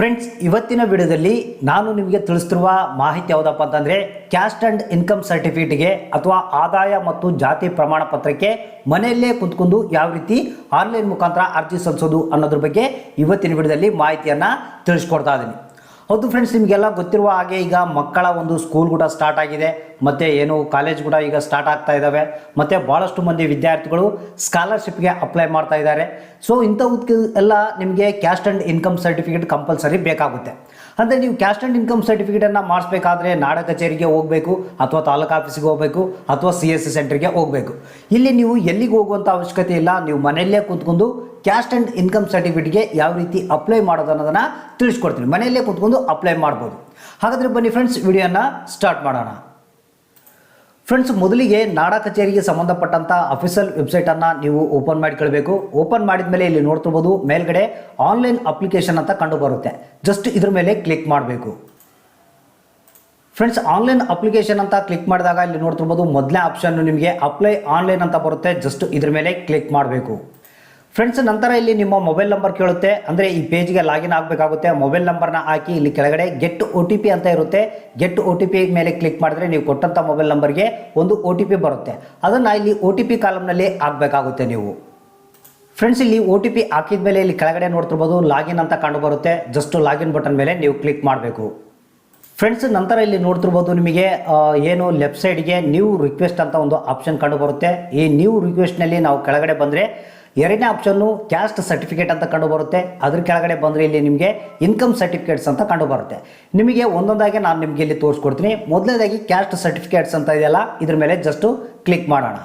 Friends ಇವತ್ತಿನ ವಿಡಿಯೋದಲ್ಲಿ ನಾನು ನಿಮಗೆ ತಿಳಿಸ್ತಿರುವ ಮಾಹಿತಿ ಯಾವುದಪ್ಪ ಅಂತಂದರೆ ಕ್ಯಾಸ್ಟ್ ಆ್ಯಂಡ್ ಇನ್ಕಮ್ ಸರ್ಟಿಫಿಕೇಟ್ಗೆ ಅಥವಾ ಆದಾಯ ಮತ್ತು ಜಾತಿ ಪ್ರಮಾಣ ಪತ್ರಕ್ಕೆ ಮನೆಯಲ್ಲೇ ಕುಂತ್ಕೊಂಡು ಯಾವ ರೀತಿ ಆನ್ಲೈನ್ ಮುಖಾಂತರ ಅರ್ಜಿ ಸಲ್ಲಿಸೋದು ಅನ್ನೋದ್ರ ಬಗ್ಗೆ ಇವತ್ತಿನ ವಿಡಿಯೋದಲ್ಲಿ ಮಾಹಿತಿಯನ್ನು ತಿಳಿಸ್ಕೊಡ್ತಾ ಇದ್ದೀನಿ ಹೌದು ಫ್ರೆಂಡ್ಸ್ ನಿಮಗೆಲ್ಲ ಗೊತ್ತಿರುವ ಹಾಗೆ ಈಗ ಮಕ್ಕಳ ಒಂದು ಸ್ಕೂಲ್ ಕೂಡ ಸ್ಟಾರ್ಟ್ ಆಗಿದೆ. ಮತ್ತು ಏನು ಕಾಲೇಜ್ ಕೂಡ ಈಗ ಸ್ಟಾರ್ಟ್ ಆಗ್ತಾ ಇದ್ದಾವೆ ಮತ್ತು ಭಾಳಷ್ಟು ಮಂದಿ ವಿದ್ಯಾರ್ಥಿಗಳು ಸ್ಕಾಲರ್ಶಿಪ್ಗೆ ಅಪ್ಲೈ ಮಾಡ್ತಾ ಇದ್ದಾರೆ. ಸೊ ಇಂಥವಕ್ಕೆ ಎಲ್ಲ ನಿಮಗೆ caste and income certificate compulsory ಬೇಕಾಗುತ್ತೆ. ಅಂದರೆ ನೀವು ಕ್ಯಾಸ್ಟ್ ಆ್ಯಂಡ್ ಇನ್ಕಮ್ ಸರ್ಟಿಫಿಕೇಟನ್ನು ಮಾಡಿಸ್ಬೇಕಾದ್ರೆ ನಾಡ ಕಚೇರಿಗೆ ಹೋಗಬೇಕು, ಅಥವಾ ತಾಲೂಕು ಆಫೀಸಿಗೆ ಹೋಗಬೇಕು, ಅಥವಾ ಸಿ ಎಸ್ ಸಿ ಸೆಂಟ್ರಿಗೆ ಹೋಗಬೇಕು. ಇಲ್ಲಿ ನೀವು ಎಲ್ಲಿಗೆ ಹೋಗುವಂಥ ಅವಶ್ಯಕತೆ ಇಲ್ಲ, ನೀವು ಮನೆಯಲ್ಲೇ ಕೂತ್ಕೊಂಡು ಕ್ಯಾಸ್ಟ್ ಆ್ಯಂಡ್ ಇನ್ಕಮ್ ಸರ್ಟಿಫಿಕೇಟ್ಗೆ ಯಾವ ರೀತಿ ಅಪ್ಲೈ ಮಾಡೋದು ಅನ್ನೋದನ್ನು ತಿಳಿಸ್ಕೊಡ್ತೀನಿ. ಮನೆಯಲ್ಲೇ ಕೂತ್ಕೊಂಡು ಅಪ್ಲೈ ಮಾಡ್ಬೋದು. ಹಾಗಾದರೆ ಬನ್ನಿ ಫ್ರೆಂಡ್ಸ್ ವಿಡಿಯೋನ ಸ್ಟಾರ್ಟ್ ಮಾಡೋಣ. ಫ್ರೆಂಡ್ಸ್ ಮೊದಲಿಗೆ ನಾಡ ಕಚೇರಿಗೆ ಸಂಬಂಧಪಟ್ಟಂಥ ಅಫಿಷಿಯಲ್ ವೆಬ್ಸೈಟನ್ನು ನೀವು ಓಪನ್ ಮಾಡಿಕೊಳ್ಬೇಕು. ಓಪನ್ ಮಾಡಿದ ಮೇಲೆ ಇಲ್ಲಿ ನೋಡ್ತಿರ್ಬೋದು, ಮೇಲ್ಗಡೆ ಆನ್ಲೈನ್ ಅಪ್ಲಿಕೇಶನ್ ಅಂತ ಕಂಡು ಬರುತ್ತೆ ಜಸ್ಟ್ ಇದ್ರ ಮೇಲೆ ಕ್ಲಿಕ್ ಮಾಡಬೇಕು. ಫ್ರೆಂಡ್ಸ್ ಆನ್ಲೈನ್ ಅಪ್ಲಿಕೇಶನ್ ಅಂತ ಕ್ಲಿಕ್ ಮಾಡಿದಾಗ ಇಲ್ಲಿ ನೋಡ್ತಿರ್ಬೋದು ಮೊದಲನೇ ಆಪ್ಷನ್ ನಿಮಗೆ ಅಪ್ಲೈ ಆನ್ಲೈನ್ ಅಂತ ಬರುತ್ತೆ. ಜಸ್ಟ್ ಇದ್ರ ಮೇಲೆ ಕ್ಲಿಕ್ ಮಾಡಬೇಕು. ಫ್ರೆಂಡ್ಸ್ ನಂತರ ಇಲ್ಲಿ ನಿಮ್ಮ ಮೊಬೈಲ್ ನಂಬರ್ ಕೇಳುತ್ತೆ. ಅಂದರೆ ಈ ಪೇಜ್ಗೆ ಲಾಗಿನ್ ಆಗಬೇಕಾಗುತ್ತೆ. ಮೊಬೈಲ್ ನಂಬರ್ನ ಹಾಕಿ ಇಲ್ಲಿ ಕೆಳಗಡೆ ಗೆಟ್ ಒ ಟಿ ಪಿ ಅಂತ ಇರುತ್ತೆ. ಗೆಟ್ ಒ ಟಿ ಪಿ ಮೇಲೆ ಕ್ಲಿಕ್ ಮಾಡಿದ್ರೆ ನೀವು ಕೊಟ್ಟಂಥ ಮೊಬೈಲ್ ನಂಬರ್ಗೆ ಒಂದು ಒ ಟಿ ಪಿ ಬರುತ್ತೆ. ಅದನ್ನು ಇಲ್ಲಿ ಒ ಟಿ ಪಿ ಕಾಲಮ್ನಲ್ಲಿ ಹಾಕಬೇಕಾಗುತ್ತೆ ನೀವು. ಫ್ರೆಂಡ್ಸ್ ಇಲ್ಲಿ ಒ ಟಿ ಪಿ ಹಾಕಿದ ಮೇಲೆ ಇಲ್ಲಿ ಕೆಳಗಡೆ ನೋಡ್ತಿರ್ಬೋದು ಲಾಗಿನ್ ಅಂತ ಕಂಡು ಬರುತ್ತೆ. ಜಸ್ಟ್ ಲಾಗಿನ್ ಬಟನ್ ಮೇಲೆ ನೀವು ಕ್ಲಿಕ್ ಮಾಡಬೇಕು. ಫ್ರೆಂಡ್ಸ್ ನಂತರ ಇಲ್ಲಿ ನೋಡ್ತಿರ್ಬೋದು ನಿಮಗೆ ಏನು ಲೆಫ್ಟ್ ಸೈಡ್ಗೆ ನ್ಯೂ ರಿಕ್ವೆಸ್ಟ್ ಅಂತ ಒಂದು ಆಪ್ಷನ್ ಕಂಡು ಬರುತ್ತೆ. ಈ ನ್ಯೂ ರಿಕ್ವೆಸ್ಟ್ನಲ್ಲಿ ನಾವು ಕೆಳಗಡೆ ಬಂದರೆ ಎರಡನೇ ಆಪ್ಷನ್ನು ಕ್ಯಾಸ್ಟ್ ಸರ್ಟಿಫಿಕೇಟ್ ಅಂತ ಕಂಡು ಬರುತ್ತೆ ಅದ್ರ ಕೆಳಗಡೆ ಬಂದರೆ ಇಲ್ಲಿ ನಿಮಗೆ ಇನ್ಕಮ್ ಸರ್ಟಿಫಿಕೇಟ್ಸ್ ಅಂತ ಕಂಡು ಬರುತ್ತೆ ನಿಮಗೆ ಒಂದೊಂದಾಗಿ ನಾನು ನಿಮಗೆ ಇಲ್ಲಿ ತೋರಿಸ್ಕೊಡ್ತೀನಿ. ಮೊದಲನೇದಾಗಿ ಕ್ಯಾಸ್ಟ್ ಸರ್ಟಿಫಿಕೇಟ್ಸ್ ಅಂತ ಇದೆಯಲ್ಲ, ಇದ್ರ ಮೇಲೆ ಜಸ್ಟು ಕ್ಲಿಕ್ ಮಾಡೋಣ.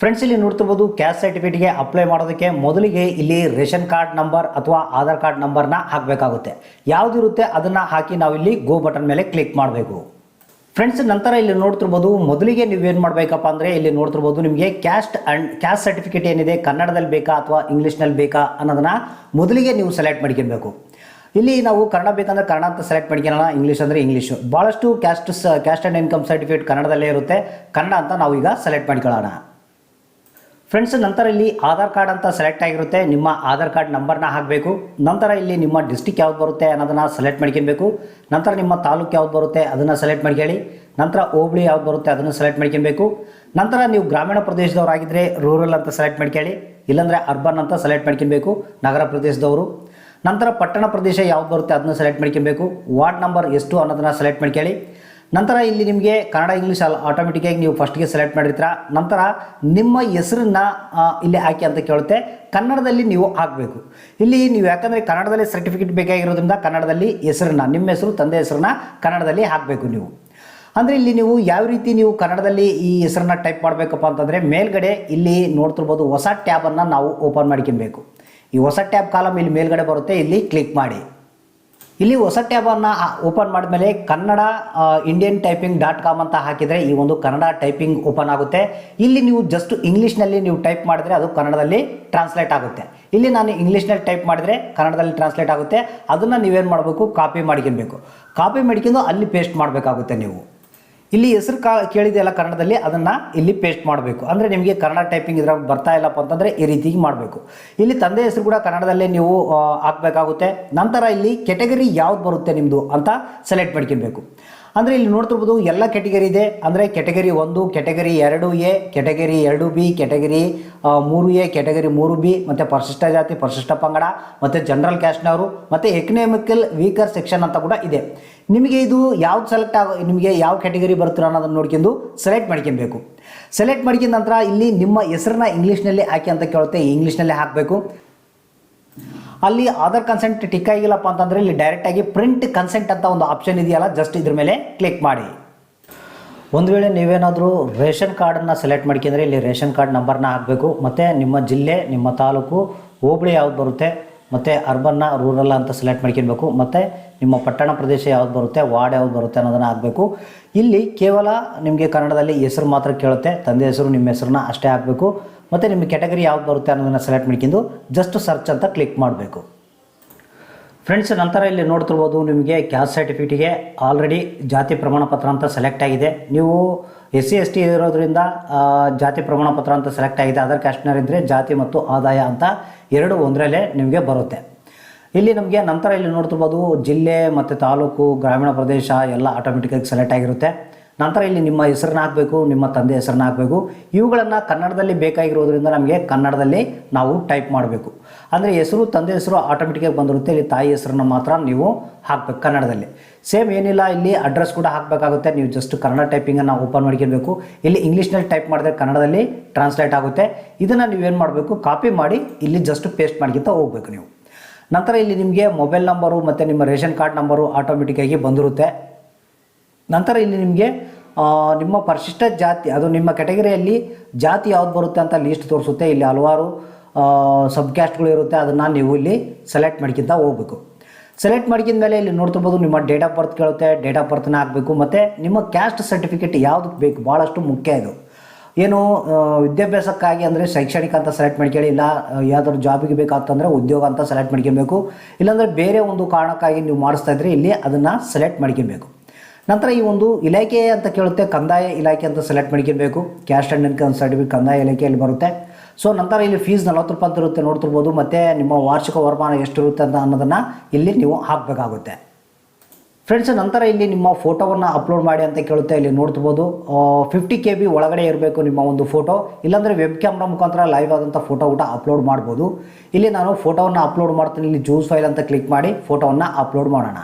ಫ್ರೆಂಡ್ಸ್ ಇಲ್ಲಿ ನೋಡ್ತಿರ್ಬೋದು ಕ್ಯಾಸ್ಟ್ ಸರ್ಟಿಫಿಕೇಟ್ಗೆ ಅಪ್ಲೈ ಮಾಡೋದಕ್ಕೆ ಮೊದಲಿಗೆ ಇಲ್ಲಿ ರೇಷನ್ ಕಾರ್ಡ್ ನಂಬರ್ ಅಥವಾ ಆಧಾರ್ ಕಾರ್ಡ್ ನಂಬರ್ನ ಹಾಕಬೇಕಾಗುತ್ತೆ. ಯಾವುದಿರುತ್ತೆ ಅದನ್ನು ಹಾಕಿ ನಾವು ಇಲ್ಲಿ ಗೋ ಬಟನ್ ಮೇಲೆ ಕ್ಲಿಕ್ ಮಾಡಬೇಕು. ಫ್ರೆಂಡ್ಸ್ ನಂತರ ಇಲ್ಲಿ ನೋಡ್ತಿರ್ಬೋದು, ಮೊದಲಿಗೆ ನೀವು ಏನು ಮಾಡಬೇಕಪ್ಪ ಅಂದರೆ ಇಲ್ಲಿ ನೋಡ್ತಿರ್ಬೋದು ನಿಮಗೆ ಕ್ಯಾಸ್ಟ್ ಅಂಡ್ ಕ್ಯಾಸ್ಟ್ ಸರ್ಟಿಫಿಕೇಟ್ ಏನಿದೆ, ಕನ್ನಡದಲ್ಲಿ ಬೇಕಾ ಅಥವಾ ಇಂಗ್ಲೀಷ್ನಲ್ಲಿ ಬೇಕಾ ಅನ್ನೋದನ್ನು ಮೊದಲಿಗೆ ನೀವು ಸೆಲೆಕ್ಟ್ ಮಾಡ್ಕೊಬೇಕು ಇಲ್ಲಿ ನಾವು ಕನ್ನಡ ಬೇಕಂದ್ರೆ ಕನ್ನಡ ಅಂತ ಸೆಲೆಕ್ಟ್ ಮಾಡ್ಕೊಳ್ಳೋಣ ಇಂಗ್ಲೀಷ್ ಅಂದರೆ ಇಂಗ್ಲೀಷು ಭಾಳಷ್ಟು caste caste and income certificate ಕನ್ನಡದಲ್ಲೇ ಇರುತ್ತೆ. ಕನ್ನಡ ಅಂತ ನಾವು ಈಗ ಸೆಲೆಕ್ಟ್ ಮಾಡ್ಕೊಳ್ಳೋಣ ಫ್ರೆಂಡ್ಸ್ ನಂತರ ಇಲ್ಲಿ ಆಧಾರ್ ಕಾರ್ಡ್ ಅಂತ ಸೆಲೆಕ್ಟ್ ಆಗಿರುತ್ತೆ. ನಿಮ್ಮ ಆಧಾರ್ ಕಾರ್ಡ್ ನಂಬರ್ನ ಹಾಕಬೇಕು. ನಂತರ ಇಲ್ಲಿ ನಿಮ್ಮ ಡಿಸ್ಟಿಕ್ ಯಾವ್ದು ಬರುತ್ತೆ ಅನ್ನೋದನ್ನು ಸೆಲೆಕ್ಟ್ ಮಾಡ್ಕೊಬೇಕು. ನಂತರ ನಿಮ್ಮ ತಾಲೂಕು ಯಾವ್ದು ಬರುತ್ತೆ ಅದನ್ನು ಸೆಲೆಕ್ಟ್ ಮಾಡ್ಕೊಳ್ಳಿ ನಂತರ ಹೋಬಳಿ ಯಾವ್ದು ಬರುತ್ತೆ ಅದನ್ನು ಸೆಲೆಕ್ಟ್ ಮಾಡ್ಕೊಬೇಕು. ನಂತರ ನೀವು ಗ್ರಾಮೀಣ ಪ್ರದೇಶದವರಾಗಿದ್ದರೆ ರೂರಲ್ ಅಂತ ಸೆಲೆಕ್ಟ್ ಮಾಡ್ಕೊಳ್ಳಿ ಇಲ್ಲಾಂದರೆ ಅರ್ಬನ್ ಅಂತ ಸೆಲೆಕ್ಟ್ ಮಾಡ್ಕೊಬೇಕು. ನಗರ ಪ್ರದೇಶದವರು. ನಂತರ ಪಟ್ಟಣ ಪ್ರದೇಶ ಯಾವ್ದು ಬರುತ್ತೆ ಅದನ್ನು ಸೆಲೆಕ್ಟ್ ಮಾಡ್ಕೊಬೇಕು. ವಾರ್ಡ್ ನಂಬರ್ ಎಷ್ಟು ಅನ್ನೋದನ್ನು ಸೆಲೆಕ್ಟ್ ಮಾಡ್ಕೊಳ್ಳಿ ನಂತರ ಇಲ್ಲಿ ನಿಮಗೆ ಕನ್ನಡ, ಇಂಗ್ಲೀಷ್ ಆಟೋಮೆಟಿಕ್ಕಾಗಿ ನೀವು ಫಸ್ಟ್ಗೆ ಸೆಲೆಕ್ಟ್ ಮಾಡಿರ್ತೀರ. ನಂತರ ನಿಮ್ಮ ಹೆಸರನ್ನ ಇಲ್ಲಿ ಹಾಕಿ ಅಂತ ಕೇಳುತ್ತೆ. ಕನ್ನಡದಲ್ಲಿ ನೀವು ಹಾಕಬೇಕು. ಇಲ್ಲಿ ನೀವು ಯಾಕಂದರೆ ಕನ್ನಡದಲ್ಲಿ ಸರ್ಟಿಫಿಕೇಟ್ ಬೇಕಾಗಿರೋದ್ರಿಂದ ಕನ್ನಡದಲ್ಲಿ ಹೆಸರನ್ನ, ನಿಮ್ಮ ಹೆಸರು, ತಂದೆ ಹೆಸರನ್ನ ಕನ್ನಡದಲ್ಲಿ ಹಾಕಬೇಕು ನೀವು. ಅಂದರೆ ಇಲ್ಲಿ ನೀವು ಯಾವ ರೀತಿ ನೀವು ಕನ್ನಡದಲ್ಲಿ ಈ ಹೆಸರನ್ನ ಟೈಪ್ ಮಾಡಬೇಕಪ್ಪ ಅಂತಂದರೆ ಮೇಲ್ಗಡೆ ಇಲ್ಲಿ ನೋಡ್ತಿರ್ಬೋದು ಹೊಸ ಟ್ಯಾಬನ್ನು ನಾವು ಓಪನ್ ಮಾಡ್ಕೊಬೇಕು ಈ ಹೊಸ ಟ್ಯಾಬ್ ಕಾಲಮ್ ಇಲ್ಲಿ ಮೇಲ್ಗಡೆ ಬರುತ್ತೆ, ಇಲ್ಲಿ ಕ್ಲಿಕ್ ಮಾಡಿ. ಇಲ್ಲಿ ಹೊಸ ಟ್ಯಾಬನ್ನು ಓಪನ್ ಮಾಡಿದ್ಮೇಲೆ Kannada Indian typing dot com ಅಂತ ಹಾಕಿದರೆ ಈ ಒಂದು ಕನ್ನಡ ಟೈಪಿಂಗ್ ಓಪನ್ ಆಗುತ್ತೆ. ಇಲ್ಲಿ ನೀವು ಜಸ್ಟ್ ಇಂಗ್ಲೀಷ್ನಲ್ಲಿ ನೀವು ಟೈಪ್ ಮಾಡಿದ್ರೆ ಅದು ಕನ್ನಡದಲ್ಲಿ ಟ್ರಾನ್ಸ್ಲೇಟ್ ಆಗುತ್ತೆ. ಇಲ್ಲಿ ನಾನು ಇಂಗ್ಲೀಷ್ನಲ್ಲಿ ಟೈಪ್ ಮಾಡಿದರೆ ಕನ್ನಡದಲ್ಲಿ ಟ್ರಾನ್ಸ್ಲೇಟ್ ಆಗುತ್ತೆ. ಅದನ್ನು ನೀವೇನು ಮಾಡಬೇಕು? ಕಾಪಿ ಮಾಡ್ಕೊಬೇಕು ಕಾಪಿ ಮಾಡ್ಕೊಂಡು ಅಲ್ಲಿ ಪೇಸ್ಟ್ ಮಾಡಬೇಕಾಗುತ್ತೆ ನೀವು. ಇಲ್ಲಿ ಹೆಸರು ಕಾ ಕೇಳಿದೆಯಲ್ಲ ಕನ್ನಡದಲ್ಲಿ, ಅದನ್ನು ಇಲ್ಲಿ ಪೇಸ್ಟ್ ಮಾಡಬೇಕು. ಅಂದರೆ ನಿಮಗೆ ಕನ್ನಡ ಟೈಪಿಂಗ್ ಇದ್ರಾಗ ಬರ್ತಾ ಇಲ್ಲಪ್ಪ ಅಂತಂದರೆ ಈ ರೀತಿ ಮಾಡಬೇಕು. ಇಲ್ಲಿ ತಂದೆ ಹೆಸರು ಕೂಡ ಕನ್ನಡದಲ್ಲೇ ನೀವು ಹಾಕಬೇಕಾಗುತ್ತೆ. ನಂತರ ಇಲ್ಲಿ ಕೆಟಗರಿ ಯಾವ್ದು ಬರುತ್ತೆ ನಿಮ್ಮದು ಅಂತ ಸೆಲೆಕ್ಟ್ ಮಾಡ್ಕೊಬೇಕು ಅಂದರೆ ಇಲ್ಲಿ ನೋಡ್ತಿರ್ಬೋದು ಎಲ್ಲ ಕೆಟಗರಿ ಇದೆ. ಅಂದರೆ ಕೆಟಗರಿ ಒಂದು ಕೆಟಗರಿ ಎರಡು ಎ ಕೆಟಗರಿ ಎರಡು ಬಿ ಕೆಟಗರಿ ಮೂರು ಎ ಕೆಟಗರಿ ಮೂರು ಬಿ ಮತ್ತು ಪರಿಶಿಷ್ಟ ಜಾತಿ, ಪರಿಶಿಷ್ಟ ಪಂಗಡ, ಮತ್ತು ಜನರಲ್ ಕ್ಯಾಸ್ಟ್ನವರು ಮತ್ತು ಎಕನಾಮಿಕಲ್ ವೀಕರ್ ಸೆಕ್ಷನ್ ಅಂತ ಕೂಡ ಇದೆ. ನಿಮಗೆ ಇದು ಯಾವ್ದು ಸೆಲೆಕ್ಟ್ ಆಗೋ, ನಿಮಗೆ ಯಾವ ಕ್ಯಾಟಗರಿ ಬರ್ತೀರ ಅನ್ನೋದನ್ನು ನೋಡ್ಕೊಂಡು ಸೆಲೆಕ್ಟ್ ಮಾಡ್ಕೊಬೇಕು. ಸೆಲೆಕ್ಟ್ ಮಾಡ್ಕೊಂಡ ನಂತರ ಇಲ್ಲಿ ನಿಮ್ಮ ಹೆಸರನ್ನ ಇಂಗ್ಲೀಷ್ನಲ್ಲಿ ಹಾಕಿ ಅಂತ ಕೇಳುತ್ತೆ. ಇಂಗ್ಲೀಷ್ನಲ್ಲೇ ಹಾಕಬೇಕು. ಅಲ್ಲಿ ಆಧಾರ್ ಕನ್ಸೆಂಟ್ ಟಿಕ್ ಆಗಿಲ್ಲಪ್ಪ ಅಂತಂದರೆ ಇಲ್ಲಿ ಡೈರೆಕ್ಟಾಗಿ ಪ್ರಿಂಟ್ ಕನ್ಸೆಂಟ್ ಅಂತ ಒಂದು ಆಪ್ಷನ್ ಇದೆಯಲ್ಲ ಜಸ್ಟ್ ಇದ್ರ ಮೇಲೆ ಕ್ಲಿಕ್ ಮಾಡಿ. ಒಂದು ವೇಳೆ ನೀವೇನಾದರೂ ರೇಷನ್ ಕಾರ್ಡನ್ನು ಸೆಲೆಕ್ಟ್ ಮಾಡ್ಕೊಂಡ್ರೆ ಇಲ್ಲಿ ರೇಷನ್ ಕಾರ್ಡ್ ನಂಬರ್ನ ಹಾಕಬೇಕು. ಮತ್ತು ನಿಮ್ಮ ಜಿಲ್ಲೆ, ನಿಮ್ಮ ತಾಲೂಕು, ಹೋಬಳಿ ಯಾವ್ದು ಬರುತ್ತೆ, ಮತ್ತು ಅರ್ಬನ್ನ ರೂರಲ್ ಅಂತ ಸೆಲೆಕ್ಟ್ ಮಾಡ್ಕೊಬೇಕು ಮತ್ತು ನಿಮ್ಮ ಪಟ್ಟಣ ಪ್ರದೇಶ ಯಾವ್ದು ಬರುತ್ತೆ, ವಾರ್ಡ್ ಯಾವ್ದು ಬರುತ್ತೆ ಅನ್ನೋದನ್ನು ಹಾಕಬೇಕು. ಇಲ್ಲಿ ಕೇವಲ ನಿಮಗೆ ಕನ್ನಡದಲ್ಲಿ ಹೆಸರು ಮಾತ್ರ ಕೇಳುತ್ತೆ. ತಂದೆ ಹೆಸರು, ನಿಮ್ಮ ಹೆಸರನ್ನ ಅಷ್ಟೇ ಹಾಕಬೇಕು. ಮತ್ತು ನಿಮ್ಮ ಕ್ಯಾಟಗರಿ ಯಾವ್ದು ಬರುತ್ತೆ ಅನ್ನೋದನ್ನು ಸೆಲೆಕ್ಟ್ ಮಾಡ್ಕೊಂಡು ಜಸ್ಟ್ ಸರ್ಚ್ ಅಂತ ಕ್ಲಿಕ್ ಮಾಡಬೇಕು. ಫ್ರೆಂಡ್ಸ್ ನಂತರ ಇಲ್ಲಿ ನೋಡ್ತಿರ್ಬೋದು ನಿಮಗೆ ಕ್ಯಾಸ್ಟ್ ಸರ್ಟಿಫಿಕೇಟಿಗೆ ಆಲ್ರೆಡಿ ಜಾತಿ ಪ್ರಮಾಣ ಪತ್ರ ಅಂತ ಸೆಲೆಕ್ಟ್ ಆಗಿದೆ. ನೀವು ಎಸ್ ಸಿ ಎಸ್ ಟಿ ಇರೋದ್ರಿಂದ ಜಾತಿ ಪ್ರಮಾಣ ಪತ್ರ ಅಂತ ಸೆಲೆಕ್ಟ್ ಆಗಿದೆ. ಅದರ್ ಕ್ಯಾಸ್ಟ್ನರ್ ಇದ್ದರೆ ಜಾತಿ ಮತ್ತು ಆದಾಯ ಅಂತ ಎರಡು ಒಂದರಲ್ಲೇ ನಿಮಗೆ ಬರುತ್ತೆ. ಇಲ್ಲಿ ನಮಗೆ ನಂತರ ಇಲ್ಲಿ ನೋಡ್ತಿರ್ಬೋದು ಜಿಲ್ಲೆ ಮತ್ತು ತಾಲೂಕು, ಗ್ರಾಮೀಣ ಪ್ರದೇಶ ಎಲ್ಲ ಆಟೋಮೆಟಿಕಾಗಿ ಸೆಲೆಕ್ಟ್ ಆಗಿರುತ್ತೆ. ನಂತರ ಇಲ್ಲಿ ನಿಮ್ಮ ಹೆಸರನ್ನ ಹಾಕಬೇಕು, ನಿಮ್ಮ ತಂದೆ ಹೆಸರನ್ನ ಹಾಕಬೇಕು. ಇವುಗಳನ್ನು ಕನ್ನಡದಲ್ಲಿ ಬೇಕಾಗಿರೋದ್ರಿಂದ ನಮಗೆ ಕನ್ನಡದಲ್ಲಿ ನಾವು ಟೈಪ್ ಮಾಡಬೇಕು. ಅಂದರೆ ಹೆಸರು, ತಂದೆ ಹೆಸರು ಆಟೋಮೆಟಿಕಾಗಿ ಬಂದಿರುತ್ತೆ. ಇಲ್ಲಿ ತಾಯಿ ಹೆಸರನ್ನು ಮಾತ್ರ ನೀವು ಹಾಕಬೇಕು ಕನ್ನಡದಲ್ಲಿ. ಸೇಮ್ ಏನಿಲ್ಲ, ಇಲ್ಲಿ ಅಡ್ರೆಸ್ ಕೂಡ ಹಾಕಬೇಕಾಗುತ್ತೆ. ನೀವು ಜಸ್ಟ್ ಕನ್ನಡ ಟೈಪಿಂಗನ್ನು ಓಪನ್ ಮಾಡ್ಕೊಳ್ಬೇಕು. ಇಲ್ಲಿ ಇಂಗ್ಲೀಷ್ನಲ್ಲಿ ಟೈಪ್ ಮಾಡಿದ್ರೆ ಕನ್ನಡದಲ್ಲಿ ಟ್ರಾನ್ಸ್ಲೇಟ್ ಆಗುತ್ತೆ. ಇದನ್ನು ನೀವೇನು ಮಾಡಬೇಕು? ಕಾಪಿ ಮಾಡಿ, ಇಲ್ಲಿ ಜಸ್ಟ್ ಪೇಸ್ಟ್ ಮಾಡ್ಕೊತ ಹೋಗ್ಬೇಕು ನೀವು. ನಂತರ ಇಲ್ಲಿ ನಿಮಗೆ ಮೊಬೈಲ್ ನಂಬರು ಮತ್ತು ನಿಮ್ಮ ರೇಷನ್ ಕಾರ್ಡ್ ನಂಬರು ಆಟೋಮೆಟಿಕ್ಕಾಗಿ ಬಂದಿರುತ್ತೆ. ನಂತರ ಇಲ್ಲಿ ನಿಮಗೆ ನಿಮ್ಮ ಪರಿಶಿಷ್ಟ ಜಾತಿ, ಅದು ನಿಮ್ಮ ಕ್ಯಾಟಗರಿಯಲ್ಲಿ ಜಾತಿ ಯಾವ್ದು ಬರುತ್ತೆ ಅಂತ ಲೀಸ್ಟ್ ತೋರಿಸುತ್ತೆ. ಇಲ್ಲಿ ಹಲವಾರು ಸಬ್ ಕ್ಯಾಸ್ಟ್ಗಳು ಇರುತ್ತೆ. ಅದನ್ನು ನೀವು ಇಲ್ಲಿ ಸೆಲೆಕ್ಟ್ ಮಾಡ್ಕಿಂತ ಹೋಗ್ಬೇಕು. ಸೆಲೆಕ್ಟ್ ಮಾಡ್ಕಿದ ಮೇಲೆ ಇಲ್ಲಿ ನೋಡ್ತಿರ್ಬೋದು ನಿಮ್ಮ ಡೇಟ್ ಆಫ್ ಬರ್ತ್ ಕೇಳುತ್ತೆ. ಡೇಟ್ ಆಫ್ ಬರ್ತ್ನ ಹಾಕಬೇಕು. ಮತ್ತು ನಿಮ್ಮ ಕ್ಯಾಸ್ಟ್ ಸರ್ಟಿಫಿಕೇಟ್ ಯಾವುದಕ್ಕೆ ಬೇಕು? ಭಾಳಷ್ಟು ಮುಖ್ಯ ಇದು. ಏನು ವಿದ್ಯಾಭ್ಯಾಸಕ್ಕಾಗಿ ಅಂದರೆ ಶೈಕ್ಷಣಿಕ ಅಂತ ಸೆಲೆಕ್ಟ್ ಮಾಡ್ಕೊಳ್ಳಿ. ಇಲ್ಲ, ಯಾವ್ದಾದ್ರು ಜಾಬಿಗೆ ಬೇಕಾಗ್ತಂದರೆ ಉದ್ಯೋಗ ಅಂತ ಸೆಲೆಕ್ಟ್ ಮಾಡ್ಕೊಬೇಕು ಇಲ್ಲಾಂದರೆ ಬೇರೆ ಒಂದು ಕಾರಣಕ್ಕಾಗಿ ನೀವು ಮಾಡಿಸ್ತಾ ಇದ್ರೆ ಇಲ್ಲಿ ಅದನ್ನು ಸೆಲೆಕ್ಟ್ ಮಾಡ್ಕೊಬೇಕು ನಂತರ ಈ ಒಂದು ಇಲಾಖೆ ಅಂತ ಕೇಳುತ್ತೆ, ಕಂದಾಯ ಇಲಾಖೆ ಅಂತ ಸೆಲೆಕ್ಟ್ ಮಾಡ್ಕೊಬೇಕು ಕ್ಯಾಸ್ಟ್ ಆ್ಯಂಡ್ ಇನ್ಕಮ್ ಸರ್ಟಿಫಿಕೇಟ್ ಕಂದಾಯ ಇಲಾಖೆಯಲ್ಲಿ ಬರುತ್ತೆ. ಸೊ ನಂತರ ಇಲ್ಲಿ ಫೀಸ್ ನಲವತ್ತು ರೂಪಾಯಿ ಅಂತ ಇರುತ್ತೆ, ನೋಡ್ತಿರ್ಬೋದು. ಮತ್ತು ನಿಮ್ಮ ವಾರ್ಷಿಕ ವರಮಾನ ಎಷ್ಟಿರುತ್ತೆ ಅಂತ ಅನ್ನೋದನ್ನು ಇಲ್ಲಿ ನೀವು ಹಾಕಬೇಕಾಗುತ್ತೆ. ಫ್ರೆಂಡ್ಸ್ ನಂತರ ಇಲ್ಲಿ ನಿಮ್ಮ ಫೋಟೋವನ್ನು ಅಪ್ಲೋಡ್ ಮಾಡಿ ಅಂತ ಕೇಳುತ್ತೆ. ಇಲ್ಲಿ ನೋಡ್ತಿರ್ಬೋದು. ಫಿಫ್ಟಿ ಕೆ ಬಿ ಒಳಗಡೆ ಇರಬೇಕು ನಿಮ್ಮ ಒಂದು ಫೋಟೋ ಇಲ್ಲಾಂದರೆ ವೆಬ್ ಕ್ಯಾಮ್ರಾ ಮುಖಾಂತರ ಲೈವ್ ಆದಂಥ ಫೋಟೋ ಊಟ ಅಪ್ಲೋಡ್ ಮಾಡ್ಬೋದು. ಇಲ್ಲಿ ನಾನು ಫೋಟೋವನ್ನು ಅಪ್ಲೋಡ್ ಮಾಡ್ತೀನಿ. ಇಲ್ಲಿ ಜೂಸ್ ಫೈಲ್ ಅಂತ ಕ್ಲಿಕ್ ಮಾಡಿ ಫೋಟೋವನ್ನು ಅಪ್ಲೋಡ್ ಮಾಡೋಣ.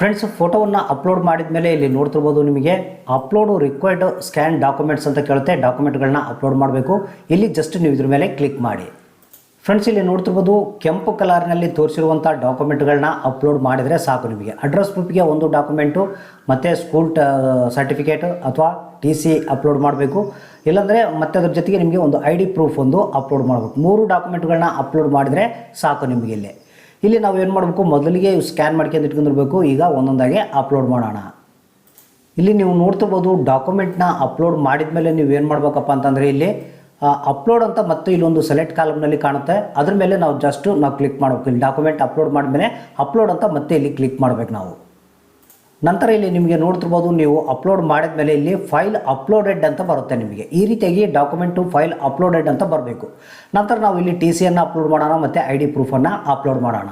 ಫ್ರೆಂಡ್ಸ್ ಫೋಟೋವನ್ನು ಅಪ್ಲೋಡ್ ಮಾಡಿದ ಮೇಲೆ ಇಲ್ಲಿ ನೋಡ್ತಿರ್ಬೋದು ನಿಮಗೆ ಅಪ್ಲೋಡು ರಿಕ್ವೈರ್ಡ್ ಸ್ಕ್ಯಾನ್ ಡಾಕ್ಯುಮೆಂಟ್ಸ್ ಅಂತ ಕೇಳುತ್ತೆ. ಡಾಕ್ಯುಮೆಂಟ್ಗಳನ್ನ ಅಪ್ಲೋಡ್ ಮಾಡಬೇಕು. ಇಲ್ಲಿ ಜಸ್ಟ್ ನೀವು ಇದ್ರ ಮೇಲೆ ಕ್ಲಿಕ್ ಮಾಡಿ. ಫ್ರೆಂಡ್ಸ್ ಇಲ್ಲಿ ನೋಡ್ತಿರ್ಬೋದು ಕೆಂಪು ಕಲರ್ನಲ್ಲಿ ತೋರಿಸಿರುವಂಥ ಡಾಕ್ಯುಮೆಂಟ್ಗಳನ್ನ ಅಪ್ಲೋಡ್ ಮಾಡಿದರೆ ಸಾಕು ನಿಮಗೆ. ಅಡ್ರೆಸ್ ಪ್ರೂಫ್ಗೆ ಒಂದು ಡಾಕ್ಯುಮೆಂಟು ಮತ್ತು ಸ್ಕೂಲ್ ಸರ್ಟಿಫಿಕೇಟ್ ಅಥವಾ ಟಿ ಸಿ ಅಪ್ಲೋಡ್ ಮಾಡಬೇಕು. ಇಲ್ಲಾಂದರೆ ಮತ್ತೆ ಅದ್ರ ಜೊತೆಗೆ ನಿಮಗೆ ಒಂದು ಐ ಡಿ ಪ್ರೂಫ್ ಒಂದು ಅಪ್ಲೋಡ್ ಮಾಡಬೇಕು. ಮೂರು ಡಾಕ್ಯುಮೆಂಟ್ಗಳನ್ನ ಅಪ್ಲೋಡ್ ಮಾಡಿದರೆ ಸಾಕು ನಿಮಗೆ ಇಲ್ಲಿ. ಇಲ್ಲಿ ನಾವು ಏನು ಮಾಡಬೇಕು? ಮೊದಲಿಗೆ ಸ್ಕ್ಯಾನ್ ಮಾಡ್ಕೊಂಡು ಇಟ್ಕೊಂಡಿರ್ಬೇಕು. ಈಗ ಒಂದೊಂದಾಗೆ ಅಪ್ಲೋಡ್ ಮಾಡೋಣ. ಇಲ್ಲಿ ನೀವು ನೋಡ್ತಿರ್ಬೋದು ಡಾಕ್ಯುಮೆಂಟ್ನ ಅಪ್ಲೋಡ್ ಮಾಡಿದ ಮೇಲೆ ನೀವು ಏನು ಮಾಡಬೇಕಪ್ಪ ಅಂತಂದರೆ ಇಲ್ಲಿ ಅಪ್ಲೋಡ್ ಅಂತ ಮತ್ತೆ ಇಲ್ಲೊಂದು ಸೆಲೆಕ್ಟ್ ಕಾಲಮ್ನಲ್ಲಿ ಕಾಣುತ್ತೆ. ಅದ್ರ ಮೇಲೆ ನಾವು ಜಸ್ಟ್ ನಾವು ಕ್ಲಿಕ್ ಮಾಡಬೇಕು. ಇಲ್ಲಿ ಡಾಕ್ಯುಮೆಂಟ್ ಅಪ್ಲೋಡ್ ಮಾಡಿದ್ಮೇಲೆ ಅಪ್ಲೋಡ್ ಅಂತ ಮತ್ತೆ ಇಲ್ಲಿ ಕ್ಲಿಕ್ ಮಾಡಬೇಕು ನಾವು. ನಂತರ ಇಲ್ಲಿ ನಿಮಗೆ ನೋಡ್ತಿರ್ಬೋದು, ನೀವು ಅಪ್ಲೋಡ್ ಮಾಡಿದ ಮೇಲೆ ಇಲ್ಲಿ ಫೈಲ್ ಅಪ್ಲೋಡೆಡ್ ಅಂತ ಬರುತ್ತೆ ನಿಮಗೆ. ಈ ರೀತಿಯಾಗಿ ಡಾಕ್ಯುಮೆಂಟು ಫೈಲ್ ಅಪ್ಲೋಡೆಡ್ ಅಂತ ಬರಬೇಕು. ನಂತರ ನಾವು ಇಲ್ಲಿ ಟಿ ಸಿಯನ್ನು ಅಪ್ಲೋಡ್ ಮಾಡೋಣ, ಮತ್ತು ಐ ಡಿ ಪ್ರೂಫನ್ನು ಅಪ್ಲೋಡ್ ಮಾಡೋಣ.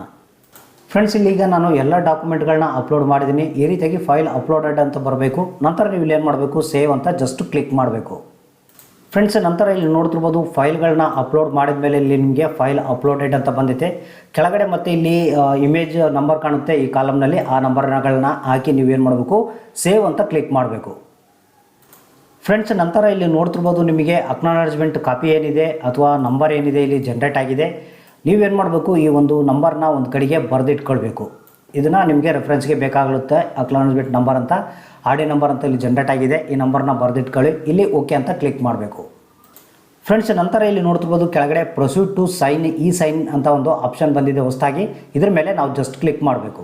ಫ್ರೆಂಡ್ಸ್ ಇಲ್ಲಿ ಈಗ ನಾನು ಎಲ್ಲ ಡಾಕ್ಯುಮೆಂಟ್ಗಳನ್ನ ಅಪ್ಲೋಡ್ ಮಾಡಿದ್ದೀನಿ ಈ ರೀತಿಯಾಗಿ ಫೈಲ್ ಅಪ್ಲೋಡೆಡ್ ಅಂತ ಬರಬೇಕು. ನಂತರ ನೀವು ಇಲ್ಲಿ ಏನು ಮಾಡಬೇಕು? ಸೇವ್ ಅಂತ ಜಸ್ಟ್ ಕ್ಲಿಕ್ ಮಾಡಬೇಕು. ಫ್ರೆಂಡ್ಸ್ ನಂತರ ಇಲ್ಲಿ ನೋಡ್ತಿರ್ಬೋದು ಫೈಲ್ಗಳನ್ನ ಅಪ್ಲೋಡ್ ಮಾಡಿದ ಮೇಲೆ ಇಲ್ಲಿ ನಿಮಗೆ ಫೈಲ್ ಅಪ್ಲೋಡೆಡ್ ಅಂತ ಬಂದಿದೆ. ಕೆಳಗಡೆ ಮತ್ತೆ ಇಲ್ಲಿ ಇಮೇಜ್ ನಂಬರ್ ಕಾಣುತ್ತೆ ಈ ಕಾಲಮ್ನಲ್ಲಿ ಆ ನಂಬರ್ಗಳನ್ನ ಹಾಕಿ ನೀವೇನು ಮಾಡಬೇಕು? ಸೇವ್ ಅಂತ ಕ್ಲಿಕ್ ಮಾಡಬೇಕು. ಫ್ರೆಂಡ್ಸ್ ನಂತರ ಇಲ್ಲಿ ನೋಡ್ತಿರ್ಬೋದು ನಿಮಗೆ ಅಕ್ನಾಲಜ್ಮೆಂಟ್ ಕಾಪಿ ಏನಿದೆ ಅಥವಾ ನಂಬರ್ ಏನಿದೆ ಇಲ್ಲಿ ಜನ್ರೇಟ್ ಆಗಿದೆ. ನೀವೇನು ಮಾಡಬೇಕು? ಈ ಒಂದು ನಂಬರ್ನ ಒಂದು ಕಡೆಗೆ ಬರೆದಿಟ್ಕೊಳ್ಬೇಕು. ಇದನ್ನು ನಿಮಗೆ ರೆಫರೆನ್ಸ್ಗೆ ಬೇಕಾಗುತ್ತೆ ಬಿಟ್ ನಂಬರ್ ಅಂತ. ಆಡಿ ನಂಬರ್ ಅಂತ ಇಲ್ಲಿ ಜನ್ರೇಟ್ ಆಗಿದೆ. ಈ ನಂಬರ್ನ ಬರೆದಿಟ್ಕೊಳ್ಳಿ. ಇಲ್ಲಿ ಓಕೆ ಅಂತ ಕ್ಲಿಕ್ ಮಾಡಬೇಕು. ಫ್ರೆಂಡ್ಸ್ ನಂತರ ಇಲ್ಲಿ ನೋಡ್ತಿರ್ಬೋದು ಕೆಳಗಡೆ proceed to sign e sign ಅಂತ ಒಂದು ಆಪ್ಷನ್ ಬಂದಿದೆ ಹೊಸದಾಗಿ. ಇದ್ರ ಮೇಲೆ ನಾವು ಜಸ್ಟ್ ಕ್ಲಿಕ್ ಮಾಡಬೇಕು.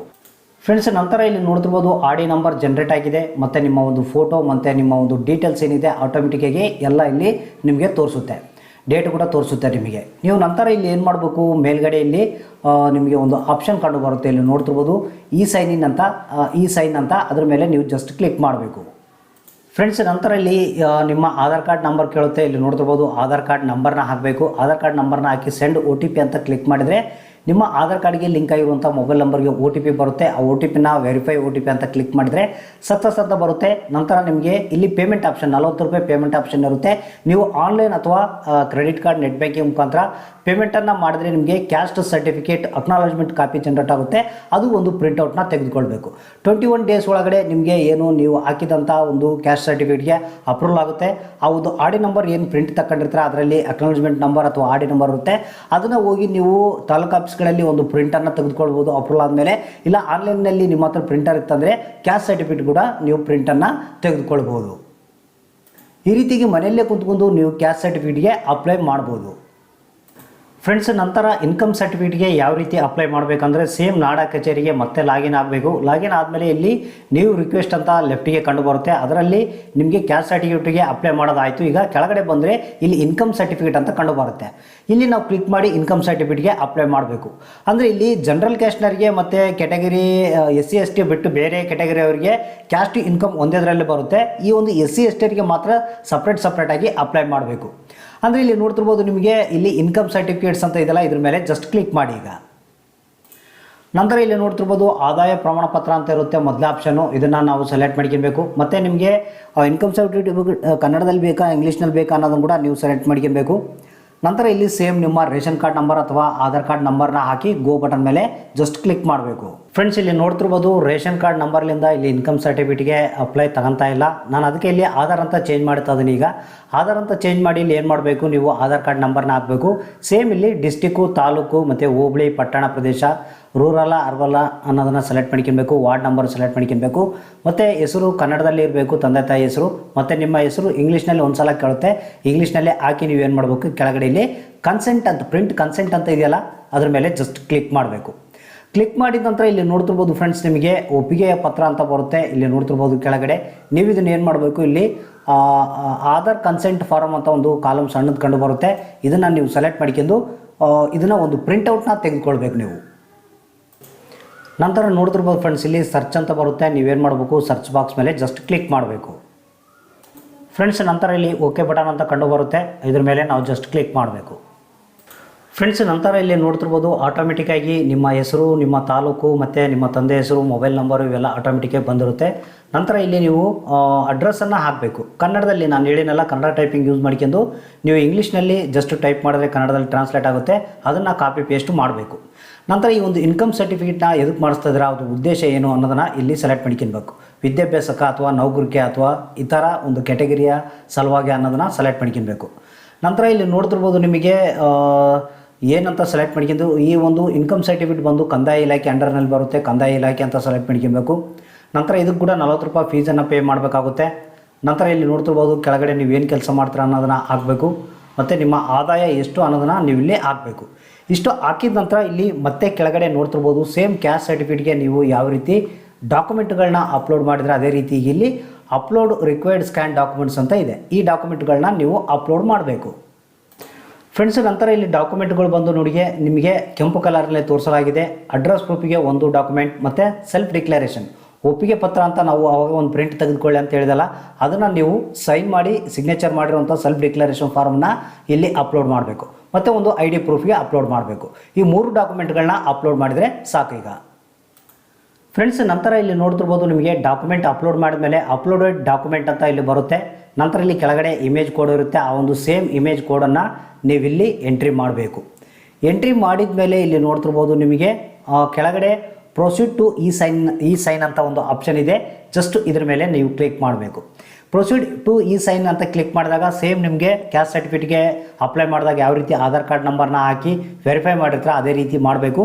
ಫ್ರೆಂಡ್ಸ್ ನಂತರ ಇಲ್ಲಿ ನೋಡ್ತಿರ್ಬೋದು ಡಿ ನಂಬರ್ ಜನ್ರೇಟ್ ಆಗಿದೆ. ಮತ್ತು ನಿಮ್ಮ ಒಂದು ಫೋಟೋ ಮತ್ತು ನಿಮ್ಮ ಒಂದು ಡೀಟೇಲ್ಸ್ ಏನಿದೆ ಆಟೋಮೆಟಿಕ್ಕಾಗಿ ಎಲ್ಲ ಇಲ್ಲಿ ನಿಮಗೆ ತೋರಿಸುತ್ತೆ. ಡೇಟ್ ಕೂಡ ತೋರಿಸುತ್ತೆ ನಿಮಗೆ. ನೀವು ನಂತರ ಇಲ್ಲಿ ಏನು ಮಾಡಬೇಕು? ಮೇಲ್ಗಡೆ ಇಲ್ಲಿ ನಿಮಗೆ ಒಂದು ಆಪ್ಷನ್ ಕಂಡು ಬರುತ್ತೆ. ಇಲ್ಲಿ ನೋಡ್ತಿರ್ಬೋದು. ಈ ಸೈನ್ ಇನ್ ಅಂತ ಈ ಸೈನ್ ಅಂತ. ಅದ್ರ ಮೇಲೆ ನೀವು ಜಸ್ಟ್ ಕ್ಲಿಕ್ ಮಾಡಬೇಕು. ಫ್ರೆಂಡ್ಸ್ ನಂತರ ಇಲ್ಲಿ ನಿಮ್ಮ ಆಧಾರ್ ಕಾರ್ಡ್ ನಂಬರ್ ಕೇಳುತ್ತೆ. ಇಲ್ಲಿ ನೋಡ್ತಿರ್ಬೋದು, ಆಧಾರ್ ಕಾರ್ಡ್ ನಂಬರ್ನ ಹಾಕಬೇಕು. ಆಧಾರ್ ಕಾರ್ಡ್ ನಂಬರ್ನ ಹಾಕಿ ಸೆಂಡ್ ಒ ಅಂತ ಕ್ಲಿಕ್ ಮಾಡಿದರೆ ನಿಮ್ಮ ಆಧಾರ್ ಕಾರ್ಡ್ಗೆ ಲಿಂಕ್ ಆಗಿರುವಂಥ ಮೊಬೈಲ್ ನಂಬರ್ಗೆ ಒ ಟಿ ಪಿ ಬರುತ್ತೆ. ಆ ಒ ಟಿ ಪಿನ ವೆರಿಫೈ ಒ ಟಿ ಪಿ ಅಂತ ಕ್ಲಿಕ್ ಮಾಡಿದರೆ ಸತ್ತ ಸತ್ತ ಬರುತ್ತೆ. ನಂತರ ನಿಮಗೆ ಇಲ್ಲಿ ಪೇಮೆಂಟ್ ಆಪ್ಷನ್ ನಲವತ್ತು ರೂಪಾಯಿ ಪೇಮೆಂಟ್ ಆಪ್ಷನ್ ಇರುತ್ತೆ. ನೀವು ಆನ್ಲೈನ್ ಅಥವಾ ಕ್ರೆಡಿಟ್ ಕಾರ್ಡ್ ನೆಟ್ ಬ್ಯಾಂಕಿಂಗ್ ಮುಖಾಂತರ ಪೇಮೆಂಟನ್ನು ಮಾಡಿದ್ರೆ ನಿಮಗೆ caste certificate acknowledgement copy generate ಆಗುತ್ತೆ. ಅದು ಒಂದು ಪ್ರಿಂಟೌಟ್ನ ತೆಗೆದುಕೊಳ್ಬೇಕು. ಟ್ವೆಂಟಿ ಒನ್ ಡೇಸ್ ಒಳಗಡೆ ನಿಮಗೆ ಏನು ನೀವು ಹಾಕಿದಂಥ ಒಂದು ಕ್ಯಾಸ್ಟ್ ಸರ್ಟಿಫಿಕೇಟ್ಗೆ ಅಪ್ರೂವಲ್ ಆಗುತ್ತೆ. ಆ ಒಂದು ಆಡಿ ನಂಬರ್ ಏನು ಪ್ರಿಂಟ್ ತಗೊಂಡಿರ್ತಾರೆ ಅದರಲ್ಲಿ ಅಕ್ನಾಲಜ್ಮೆಂಟ್ ನಂಬರ್ ಅಥವಾ ಆಡಿ ನಂಬರ್ ಇರುತ್ತೆ. ಅದನ್ನು ಹೋಗಿ ನೀವು ತಾಲೂಕು ಆಫೀಸ್ಗಳಲ್ಲಿ ಒಂದು ಪ್ರಿಂಟನ್ನು ತೆಗೆದುಕೊಳ್ಬೋದು, ಅಪ್ರೂವಲ್ ಆದಮೇಲೆ. ಇಲ್ಲ, ಆನ್ಲೈನ್ನಲ್ಲಿ ನಿಮ್ಮ ಹತ್ರ ಪ್ರಿಂಟರ್ ಇತ್ತಂದರೆ ಕ್ಯಾಸ್ಟ್ ಸರ್ಟಿಫಿಕೇಟ್ ಕೂಡ ನೀವು ಪ್ರಿಂಟನ್ನು ತೆಗೆದುಕೊಳ್ಬೋದು. ಈ ರೀತಿಗೆ ಮನೆಯಲ್ಲೇ ಕುಂತ್ಕೊಂಡು ನೀವು ಕ್ಯಾಸ್ಟ್ ಸರ್ಟಿಫಿಕೇಟ್ಗೆ ಅಪ್ಲೈ ಮಾಡ್ಬೋದು. ಫ್ರೆಂಡ್ಸ್ ನಂತರ ಇನ್ಕಮ್ ಸರ್ಟಿಫಿಕೇಟ್ಗೆ ಯಾವ ರೀತಿ ಅಪ್ಲೈ ಮಾಡಬೇಕಂದ್ರೆ ಸೇಮ್ ನಾಡ ಕಚೇರಿಗೆ ಮತ್ತೆ ಲಾಗಿನ್ ಆಗಬೇಕು. ಲಾಗಿನ್ ಆದಮೇಲೆ ಇಲ್ಲಿ ನೀವು ರಿಕ್ವೆಸ್ಟ್ ಅಂತ ಲೆಫ್ಟಿಗೆ ಕಂಡು ಬರುತ್ತೆ. ಅದರಲ್ಲಿ ನಿಮಗೆ ಕ್ಯಾಸ್ಟ್ ಸರ್ಟಿಫಿಕೇಟ್ಗೆ ಅಪ್ಲೈ ಮಾಡೋದಾಯಿತು. ಈಗ ಕೆಳಗಡೆ ಬಂದರೆ ಇಲ್ಲಿ ಇನ್ಕಮ್ ಸರ್ಟಿಫಿಕೇಟ್ ಅಂತ ಕಂಡು ಬರುತ್ತೆ. ಇಲ್ಲಿ ನಾವು ಕ್ಲಿಕ್ ಮಾಡಿ ಇನ್ಕಮ್ ಸರ್ಟಿಫಿಕೇಟ್ಗೆ ಅಪ್ಲೈ ಮಾಡಬೇಕು. ಅಂದರೆ ಇಲ್ಲಿ ಜನರಲ್ ಕ್ಯಾಸ್ಟ್ನರಿಗೆ ಮತ್ತು category S C S T ಬಿಟ್ಟು ಬೇರೆ ಕೆಟಗರಿ ಅವರಿಗೆ ಕ್ಯಾಸ್ಟ್ ಇನ್ಕಮ್ ಒಂದೇದರಲ್ಲಿ ಬರುತ್ತೆ. ಈ ಒಂದು ಎಸ್ ಸಿ ಎಸ್ ಟಿಗೆ ಮಾತ್ರ ಸಪ್ರೇಟ್ ಸಪ್ರೇಟಾಗಿ ಅಪ್ಲೈ ಮಾಡಬೇಕು. ಅಂದರೆ ಇಲ್ಲಿ ನೋಡ್ತಿರ್ಬೋದು ನಿಮಗೆ ಇಲ್ಲಿ ಇನ್ಕಮ್ ಸರ್ಟಿಫಿಕೇಟ್ಸ್ ಅಂತ ಇದೆಲ್ಲ ಇದ್ರ ಮೇಲೆ ಜಸ್ಟ್ ಕ್ಲಿಕ್ ಮಾಡಿ ಈಗ. ನಂತರ ಇಲ್ಲಿ ನೋಡ್ತಿರ್ಬೋದು ಆದಾಯ ಪ್ರಮಾಣ ಪತ್ರ ಅಂತ ಇರುತ್ತೆ. ಮೊದಲ ಆಪ್ಷನ್ನು ಇದನ್ನು ನಾವು ಸೆಲೆಕ್ಟ್ ಮಾಡ್ಕೊಬೇಕು. ಮತ್ತು ನಿಮಗೆ ಇನ್ಕಮ್ ಸರ್ಟಿಫಿಕೇಟ್ ಕನ್ನಡದಲ್ಲಿ ಬೇಕಾ ಇಂಗ್ಲೀಷ್ನಲ್ಲಿ ಬೇಕಾ ಅನ್ನೋದನ್ನು ಕೂಡ ನೀವು ಸೆಲೆಕ್ಟ್ ಮಾಡ್ಕೊಬೇಕು. ನಂತರ ಇಲ್ಲಿ ಸೇಮ್ ನಿಮ್ಮ ರೇಷನ್ ಕಾರ್ಡ್ ನಂಬರ್ ಅಥವಾ ಆಧಾರ್ ಕಾರ್ಡ್ ನಂಬರ್ನ ಹಾಕಿ ಗೋ ಬಟನ್ ಮೇಲೆ ಜಸ್ಟ್ ಕ್ಲಿಕ್ ಮಾಡಬೇಕು. ಫ್ರೆಂಡ್ಸ್, ಇಲ್ಲಿ ನೋಡ್ತಿರ್ಬೋದು ರೇಷನ್ ಕಾರ್ಡ್ ನಂಬರ್ಲಿಂದ ಇಲ್ಲಿ ಇನ್ಕಮ್ ಸರ್ಟಿಫಿಕೇಟ್ಗೆ ಅಪ್ಲೈ ತಗೊಂತಾ ಇಲ್ಲ. ನಾನು ಅದಕ್ಕೆ ಇಲ್ಲಿ ಆಧಾರ್ ಅಂತ ಚೇಂಜ್ ಮಾಡ್ತಾ ಇದ್ದೀನಿ ಈಗ. ಆಧಾರ್ ಅಂತ ಚೇಂಜ್ ಮಾಡಿ ಇಲ್ಲಿ ಏನು ಮಾಡಬೇಕು? ನೀವು ಆಧಾರ್ ಕಾರ್ಡ್ ನಂಬರ್ನ ಹಾಕಬೇಕು. ಸೇಮ್ ಇಲ್ಲಿ ಡಿಸ್ಟಿಕ್ಕು, ತಾಲೂಕು ಮತ್ತು ಹೋಬಳಿ, ಪಟ್ಟಣ ಪ್ರದೇಶ. ರೂರಲ್ಲ ಅರ್ಬಲ್ಲ ಅನ್ನೋದನ್ನು ಸೆಲೆಕ್ಟ್ ಮಾಡ್ಕೊಬೇಕು, ವಾರ್ಡ್ ನಂಬರ್ ಸೆಲೆಕ್ಟ್ ಮಾಡ್ಕೊಬೇಕು. ಮತ್ತು ಹೆಸರು ಕನ್ನಡದಲ್ಲಿ ಇರಬೇಕು, ತಂದೆ ತಾಯಿ ಹೆಸರು. ಮತ್ತು ನಿಮ್ಮ ಹೆಸರು ಇಂಗ್ಲೀಷ್ನಲ್ಲಿ ಒಂದು ಸಲ ಕೇಳುತ್ತೆ. ಇಂಗ್ಲೀಷ್ನಲ್ಲೇ ಹಾಕಿ ನೀವು ಏನು ಮಾಡಬೇಕು? ಕೆಳಗಡೆ ಇಲ್ಲಿ ಕನ್ಸೆಂಟ್ ಅಂತ ಪ್ರಿಂಟ್ ಕನ್ಸೆಂಟ್ ಅಂತ ಇದೆಯಲ್ಲ, ಅದ್ರ ಮೇಲೆ ಜಸ್ಟ್ ಕ್ಲಿಕ್ ಮಾಡಬೇಕು. ಕ್ಲಿಕ್ ಮಾಡಿದ ನಂತರ ಇಲ್ಲಿ ನೋಡ್ತಿರ್ಬೋದು ಫ್ರೆಂಡ್ಸ್ ನಿಮಗೆ ಒಪ್ಪಿಗೆಯ ಪತ್ರ ಅಂತ ಬರುತ್ತೆ. ಇಲ್ಲಿ ನೋಡ್ತಿರ್ಬೋದು ಕೆಳಗಡೆ. ನೀವು ಇದನ್ನು ಏನು ಮಾಡಬೇಕು? ಇಲ್ಲಿ ಆಧಾರ್ ಕನ್ಸೆಂಟ್ ಫಾರಮ್ ಅಂತ ಒಂದು ಕಾಲಮ್ ಸಣ್ಣದು ಕಂಡು ಬರುತ್ತೆ. ಇದನ್ನು ನೀವು ಸೆಲೆಕ್ಟ್ ಮಾಡ್ಕೊಂಡು ಇದನ್ನು ಒಂದು ಪ್ರಿಂಟೌಟ್ನ ತೆಗೆದುಕೊಳ್ಬೇಕು ನೀವು. ನಂತರ ನೋಡ್ತಿರ್ಬೋದು ಫ್ರೆಂಡ್ಸ್ ಇಲ್ಲಿ ಸರ್ಚ್ ಅಂತ ಬರುತ್ತೆ. ನೀವೇನು ಮಾಡಬೇಕು? ಸರ್ಚ್ ಬಾಕ್ಸ್ ಮೇಲೆ ಜಸ್ಟ್ ಕ್ಲಿಕ್ ಮಾಡಬೇಕು. ಫ್ರೆಂಡ್ಸ್ ನಂತರ ಇಲ್ಲಿ ಓಕೆ ಬಟನ್ ಅಂತ ಕಂಡು ಬರುತ್ತೆ. ಇದ್ರ ಮೇಲೆ ನಾವು ಜಸ್ಟ್ ಕ್ಲಿಕ್ ಮಾಡಬೇಕು. ಫ್ರೆಂಡ್ಸ್ ನಂತರ ಇಲ್ಲಿ ನೋಡ್ತಿರ್ಬೋದು ಆಟೋಮೆಟಿಕ್ಕಾಗಿ ನಿಮ್ಮ ಹೆಸರು, ನಿಮ್ಮ ತಾಲೂಕು, ಮತ್ತು ನಿಮ್ಮ ತಂದೆ ಹೆಸರು ಮೊಬೈಲ್ ನಂಬರು ಇವೆಲ್ಲ ಆಟೋಮೆಟಿಕ್ಕಾಗಿ ಬಂದಿರುತ್ತೆ. ನಂತರ ಇಲ್ಲಿ ನೀವು ಅಡ್ರೆಸ್ಸನ್ನು ಹಾಕಬೇಕು. ಕನ್ನಡದಲ್ಲಿ ನಾನು ಹೇಳಿನಲ್ಲ ಕನ್ನಡ ಟೈಪಿಂಗ್ ಯೂಸ್ ಮಾಡ್ಕೊಂಡು ನೀವು ಇಂಗ್ಲೀಷ್ನಲ್ಲಿ ಜಸ್ಟ್ ಟೈಪ್ ಮಾಡಿದ್ರೆ ಕನ್ನಡದಲ್ಲಿ ಟ್ರಾನ್ಸ್ಲೇಟ್ ಆಗುತ್ತೆ. ಅದನ್ನು ಕಾಪಿ ಪೇಸ್ಟ್ ಮಾಡಬೇಕು. ನಂತರ ಈ ಒಂದು ಇನ್ಕಮ್ ಸರ್ಟಿಫಿಕೇಟ್ನ ಎದಕ್ಕೆ ಮಾಡಿಸ್ತಾ ಇದ್ದೀರಾ? ಅದು ಉದ್ದೇಶ ಏನು ಅನ್ನೋದನ್ನು ಇಲ್ಲಿ ಸೆಲೆಕ್ಟ್ ಮಾಡ್ಕೊಬೇಕು ವಿದ್ಯಾಭ್ಯಾಸಕ್ಕೆ ಅಥವಾ ನೌಕರಿಕೆ ಅಥವಾ ಇತರ ಒಂದು ಕ್ಯಾಟಗರಿಯ ಸಲುವಾಗಿ ಅನ್ನೋದನ್ನು ಸೆಲೆಕ್ಟ್ ಮಾಡ್ಕೊಬೇಕು ನಂತರ ಇಲ್ಲಿ ನೋಡ್ತಿರ್ಬೋದು ನಿಮಗೆ ಏನಂತ ಸೆಲೆಕ್ಟ್ ಮಾಡ್ಕೊಂಡು ಈ ಒಂದು ಇನ್ಕಮ್ ಸರ್ಟಿಫಿಕೇಟ್ ಬಂದು ಕಂದಾಯ ಇಲಾಖೆ ಅಂಡರ್ನಲ್ಲಿ ಬರುತ್ತೆ. ಕಂದಾಯ ಇಲಾಖೆ ಅಂತ ಸೆಲೆಕ್ಟ್ ಮಾಡ್ಕೊಬೇಕು ನಂತರ ಇದಕ್ಕೆ ಕೂಡ ನಲವತ್ತು ರೂಪಾಯಿ ಫೀಸನ್ನು ಪೇ ಮಾಡಬೇಕಾಗುತ್ತೆ. ನಂತರ ಇಲ್ಲಿ ನೋಡ್ತಿರ್ಬೋದು ಕೆಳಗಡೆ ನೀವು ಏನು ಕೆಲಸ ಮಾಡ್ತೀರಾ ಅನ್ನೋದನ್ನು ಹಾಕಬೇಕು. ಮತ್ತು ನಿಮ್ಮ ಆದಾಯ ಎಷ್ಟು ಅನ್ನೋದನ್ನು ನೀವು ಇಲ್ಲಿ ಹಾಕಬೇಕು. ಇಷ್ಟು ಹಾಕಿದ ನಂತರ ಇಲ್ಲಿ ಮತ್ತೆ ಕೆಳಗಡೆ ನೋಡ್ತಿರ್ಬೋದು ಸೇಮ್ ಕ್ಯಾಸ್ಟ್ ಸರ್ಟಿಫಿಕೇಟ್ಗೆ ನೀವು ಯಾವ ರೀತಿ ಡಾಕ್ಯುಮೆಂಟ್ಗಳನ್ನ ಅಪ್ಲೋಡ್ ಮಾಡಿದರೆ ಅದೇ ರೀತಿ ಇಲ್ಲಿ ಅಪ್ಲೋಡ್ ರಿಕ್ವೈರ್ಡ್ ಸ್ಕ್ಯಾನ್ ಡಾಕ್ಯುಮೆಂಟ್ಸ್ ಅಂತ ಇದೆ. ಈ ಡಾಕ್ಯುಮೆಂಟ್ಗಳನ್ನ ನೀವು ಅಪ್ಲೋಡ್ ಮಾಡಬೇಕು. ಫ್ರೆಂಡ್ಸ್ ನಂತರ ಇಲ್ಲಿ ಡಾಕ್ಯುಮೆಂಟ್ಗಳು ಬಂದು ನೋಡಿಗೆ ನಿಮಗೆ ಕೆಂಪು ಕಲರ್ನಲ್ಲಿ ತೋರಿಸಲಾಗಿದೆ. ಅಡ್ರೆಸ್ ಪ್ರೂಫಿಗೆ ಒಂದು ಡಾಕ್ಯುಮೆಂಟ್ ಮತ್ತು ಸೆಲ್ಫ್ ಡಿಕ್ಲರೇಷನ್ ಒಪ್ಪಿಗೆ ಪತ್ರ ಅಂತ ನಾವು ಆವಾಗ ಒಂದು ಪ್ರಿಂಟ್ ತೆಗೆದುಕೊಳ್ಳಿ ಅಂತ ಹೇಳಿದಲ್ಲ, ಅದನ್ನು ನೀವು ಸೈನ್ ಮಾಡಿ ಸಿಗ್ನೇಚರ್ ಮಾಡಿರುವಂಥ ಸೆಲ್ಫ್ ಡಿಕ್ಲರೇಷನ್ ಫಾರ್ಮ್ನ ಇಲ್ಲಿ ಅಪ್ಲೋಡ್ ಮಾಡಬೇಕು. ಮತ್ತು ಒಂದು ಐ ಡಿ ಪ್ರೂಫ್ಗೆ ಅಪ್ಲೋಡ್ ಮಾಡಬೇಕು. ಈ ಮೂರು ಡಾಕ್ಯುಮೆಂಟ್ಗಳನ್ನ ಅಪ್ಲೋಡ್ ಮಾಡಿದರೆ ಸಾಕು ಈಗ. ಫ್ರೆಂಡ್ಸ್ ನಂತರ ಇಲ್ಲಿ ನೋಡ್ತಿರ್ಬೋದು ನಿಮಗೆ ಡಾಕ್ಯುಮೆಂಟ್ ಅಪ್ಲೋಡ್ ಮಾಡಿದ್ಮೇಲೆ ಅಪ್ಲೋಡೆಡ್ ಡಾಕ್ಯುಮೆಂಟ್ ಅಂತ ಇಲ್ಲಿ ಬರುತ್ತೆ. ನಂತರ ಇಲ್ಲಿ ಕೆಳಗಡೆ ಇಮೇಜ್ ಕೋಡ್ ಇರುತ್ತೆ. ಆ ಒಂದು ಸೇಮ್ ಇಮೇಜ್ ಕೋಡನ್ನು ನೀವಿಲ್ಲಿ ಎಂಟ್ರಿ ಮಾಡಬೇಕು. ಎಂಟ್ರಿ ಮಾಡಿದ ಮೇಲೆ ಇಲ್ಲಿ ನೋಡ್ತಿರ್ಬೋದು ನಿಮಗೆ ಕೆಳಗಡೆ proceed to e sign e sign ಅಂತ ಒಂದು ಆಪ್ಷನ್ ಇದೆ. ಜಸ್ಟ್ ಇದ್ರ ಮೇಲೆ ನೀವು ಕ್ಲಿಕ್ ಮಾಡಬೇಕು. ಪ್ರೊಸೀಡ್ ಟು ಇ ಸೈನ್ ಅಂತ ಕ್ಲಿಕ್ ಮಾಡಿದಾಗ ಸೇಮ್ ನಿಮಗೆ ಕ್ಯಾಸ್ಟ್ ಸರ್ಟಿಫಿಕೇಟ್ಗೆ ಅಪ್ಲೈ ಮಾಡಿದಾಗ ಯಾವ ರೀತಿ ಆಧಾರ್ ಕಾರ್ಡ್ ನಂಬರ್ನ ಹಾಕಿ ವೆರಿಫೈ ಮಾಡಿರ್ತಾರೆ ಅದೇ ರೀತಿ ಮಾಡಬೇಕು.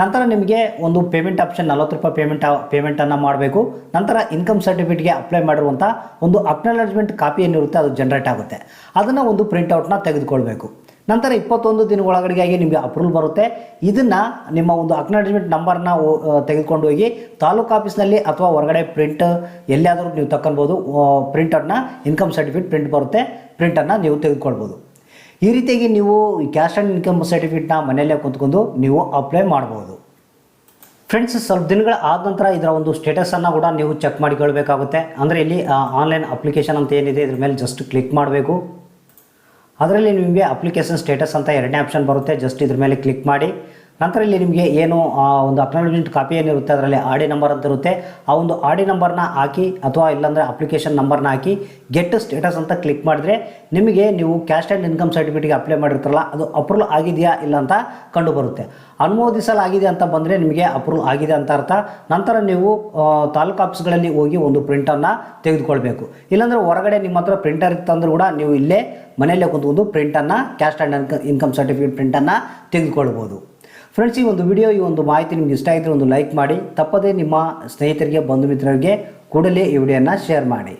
ನಂತರ ನಿಮಗೆ ಒಂದು ಪೇಮೆಂಟ್ ಆಪ್ಷನ್ ನಲ್ವತ್ತು ರೂಪಾಯಿ ಪೇಮೆಂಟ್ ಪೇಮೆಂಟನ್ನು ಮಾಡಬೇಕು. ನಂತರ ಇನ್ಕಮ್ ಸರ್ಟಿಫಿಕೇಟ್ಗೆ ಅಪ್ಲೈ ಮಾಡಿರುವಂಥ ಒಂದು ಅಕ್ನಾಲಜ್ಮೆಂಟ್ ಕಾಪಿ ಏನಿರುತ್ತೆ ಅದು ಜನರೇಟ್ ಆಗುತ್ತೆ. ಅದನ್ನು ಒಂದು ಪ್ರಿಂಟ್ಔಟ್ನ ತೆಗೆದುಕೊಳ್ಬೇಕು. ನಂತರ ಇಪ್ಪತ್ತೊಂದು ದಿನಗಳೊಳಗಡೆಗಾಗಿ ನಿಮಗೆ ಅಪ್ರೂವಲ್ ಬರುತ್ತೆ. ಇದನ್ನು ನಿಮ್ಮ ಒಂದು ಅಕ್ನಾಲಜ್ಮೆಂಟ್ ನಂಬರ್ನ ತೆಗೆದುಕೊಂಡು ಹೋಗಿ ತಾಲೂಕು ಆಫೀಸ್ನಲ್ಲಿ ಅಥವಾ ಹೊರಗಡೆ ಪ್ರಿಂಟ್ ಎಲ್ಲಿಯಾದರೂ ನೀವು ತಗೊಳ್ಬೋದು ಪ್ರಿಂಟರ್ನ ಇನ್ಕಮ್ ಸರ್ಟಿಫಿಕೇಟ್ ಪ್ರಿಂಟ್ ಬರುತ್ತೆ. ಪ್ರಿಂಟನ್ನು ನೀವು ತೆಗೆದುಕೊಳ್ಬೋದು. ಈ ರೀತಿಯಾಗಿ ನೀವು ಕ್ಯಾಶ್ ಆ್ಯಂಡ್ ಇನ್ಕಮ್ ಸರ್ಟಿಫಿಕೇಟ್ನ ಮನೆಯಲ್ಲೇ ಕುಂತ್ಕೊಂಡು ನೀವು ಅಪ್ಲೈ ಮಾಡ್ಬೋದು. ಫ್ರೆಂಡ್ಸ್ ಸ್ವಲ್ಪ ದಿನಗಳ ಆದ ನಂತರ ಇದರ ಒಂದು ಸ್ಟೇಟಸನ್ನು ಕೂಡ ನೀವು ಚೆಕ್ ಮಾಡಿಕೊಳ್ಬೇಕಾಗುತ್ತೆ. ಅಂದರೆ ಇಲ್ಲಿ ಆನ್ಲೈನ್ ಅಪ್ಲಿಕೇಶನ್ ಅಂತ ಏನಿದೆ, ಇದ್ರ ಮೇಲೆ ಜಸ್ಟ್ ಕ್ಲಿಕ್ ಮಾಡಬೇಕು. ಅದರಲ್ಲಿ ನಿಮಗೆ ಅಪ್ಲಿಕೇಶನ್ ಸ್ಟೇಟಸ್ ಅಂತ ಎರಡನೇ ಆಪ್ಷನ್ ಬರುತ್ತೆ. ಜಸ್ಟ್ ಇದ್ರ ಮೇಲೆ ಕ್ಲಿಕ್ ಮಾಡಿ. ನಂತರ ಇಲ್ಲಿ ನಿಮಗೆ ಏನು ಒಂದು ಅಕ್ನಾಲಜ್ಮೆಂಟ್ ಕಾಪಿ ಏನಿರುತ್ತೆ, ಅದರಲ್ಲಿ ಆಡಿ ನಂಬರ್ ಅಂತ ಇರುತ್ತೆ. ಆ ಒಂದು ಆರ್ ಡಿ ನಂಬರ್ನ ಹಾಕಿ ಅಥವಾ ಇಲ್ಲಾಂದರೆ ಅಪ್ಲಿಕೇಶನ್ ನಂಬರ್ನ ಹಾಕಿ ಗೆಟ್ ಸ್ಟೇಟಸ್ ಅಂತ ಕ್ಲಿಕ್ ಮಾಡಿದ್ರೆ ನಿಮಗೆ ನೀವು ಕ್ಯಾಸ್ಟ್ ಆ್ಯಂಡ್ ಇನ್ಕಮ್ ಸರ್ಟಿಫಿಕೇಟ್ಗೆ ಅಪ್ಲೈ ಮಾಡಿರ್ತಾರಲ್ಲ, ಅದು ಅಪ್ರೂವಲ್ ಆಗಿದೆಯಾ ಇಲ್ಲ ಅಂತ ಕಂಡು ಬರುತ್ತೆ ಅನುಮೋದಿಸಲಾಗಿದೆ ಅಂತ ಬಂದರೆ ನಿಮಗೆ ಅಪ್ರೂವಲ್ ಆಗಿದೆ ಅಂತ ಅರ್ಥ. ನಂತರ ನೀವು ತಾಲೂಕು ಆಫೀಸ್ಗಳಲ್ಲಿ ಹೋಗಿ ಒಂದು ಪ್ರಿಂಟನ್ನು ತೆಗೆದುಕೊಳ್ಬೇಕು. ಇಲ್ಲಾಂದರೆ ಹೊರಗಡೆ ನಿಮ್ಮ ಹತ್ರ ಪ್ರಿಂಟರ್ ಇತ್ತಂದ್ರೂ ಕೂಡ ನೀವು ಇಲ್ಲೇ ಮನೆಯಲ್ಲೇ ಕುಂತ್ಕೊಂಡು ಪ್ರಿಂಟನ್ನು ಕ್ಯಾಸ್ಟ್ ಆ್ಯಂಡ್ ಇನ್ಕಮ್ ಸರ್ಟಿಫಿಕೇಟ್ ಪ್ರಿಂಟನ್ನು ತೆಗೆದುಕೊಳ್ಬೋದು. ಫ್ರೆಂಡ್ಸ್ ಈ ಒಂದು ವಿಡಿಯೋ ಈ ಒಂದು ಮಾಹಿತಿ ನಿಮ್ಗೆ ಇಷ್ಟ ಆಗಿದ್ರೆ ಒಂದು ಲೈಕ್ ಮಾಡಿ. ತಪ್ಪದೇ ನಿಮ್ಮ ಸ್ನೇಹಿತರಿಗೆ ಬಂಧು ಮಿತ್ರರಿಗೆ ಕೂಡಲೇ ಈ ವಿಡಿಯೋನ ಶೇರ್ ಮಾಡಿ.